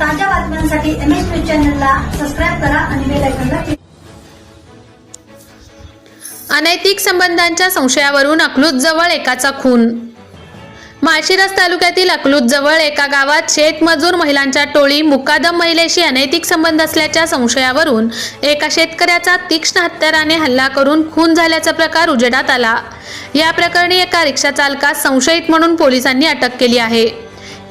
ताज्या बातम्यांसाठी M S news चॅनलला सबस्क्राईब करा आणि बेल आयकॉनला क्लिक अनैतिक संबंधांच्या संशयावरून अकलूजजवळ एकाचा खून. माळशिरस तालुक्यातील अकलूजजवळ एका गावात शेतमजूर महिलांच्या टोळी मुकादम महिलेशी अनैतिक संबंध असल्याच्या संशयावरून एका शेतकऱ्याचा तीक्ष्ण हत्याराने हल्ला करून खून झाल्याचा प्रकार उजेडात आला. या प्रकरणी एका रिक्षा चालकास संशयित म्हणून पोलिसांनी अटक केली आहे.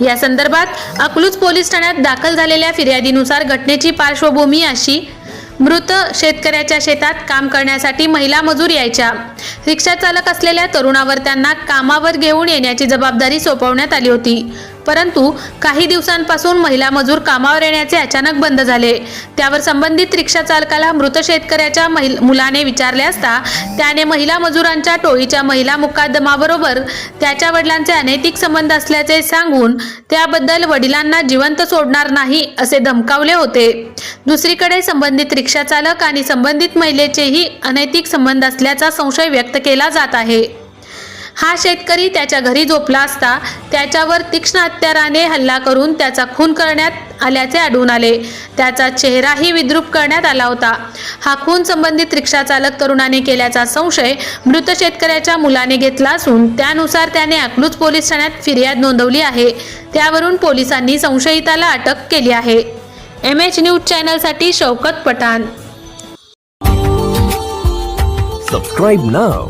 या संदर्भात अकलूज पोलीस ठाण्यात दाखल झालेल्या फिर्यादीनुसार घटनेची पार्श्वभूमी अशी मृत शेतकऱ्याच्या शेतात काम करण्यासाठी महिला मजूर यायच्या. रिक्षा चालक असलेल्या तरुणावर त्यांना कामावर घेऊन येण्याची जबाबदारी सोपवण्यात आली होती. परंतु काही दिवसांपासून महिला मजूर कामावर येण्याचे अचानक बंद झाले. त्यावर संबंधित रिक्षा चालकाला मृत शेतकऱ्याच्या मुलाने विचारले असता त्याने महिला मजुरांच्या टोळीच्या महिला मुकादमाबरोबर त्याच्या वडिलांचे अनैतिक संबंध असल्याचे सांगून त्याबद्दल वडिलांना जिवंत सोडणार नाही असे धमकावले होते. दुसरीकडे संबंधित रिक्षा चालक आणि संबंधित महिलेचेही अनैतिक संबंध असल्याचा संशय व्यक्त केला जात आहे. हा शेतकरी त्याच्या घरी झोपला असता त्याच्यावर तीक्ष्ण हत्याराने हल्ला करून त्याचा खून करण्यात आल्याचे आढळून आले. त्याचा चेहराही विद्रूप करण्यात आला होता. हा खून संबंधित रिक्षा चालक तरुणाने केल्याचा संशय मृत शेतकऱ्याच्या मुलाने घेतला असून त्यानुसार त्याने अकलूज पोलीस ठाण्यात फिर्याद नोंदवली आहे. त्यावरून पोलिसांनी संशयिताला अटक केली आहे. M H news चॅनलसाठी Shaukat Pathan. Subscribe now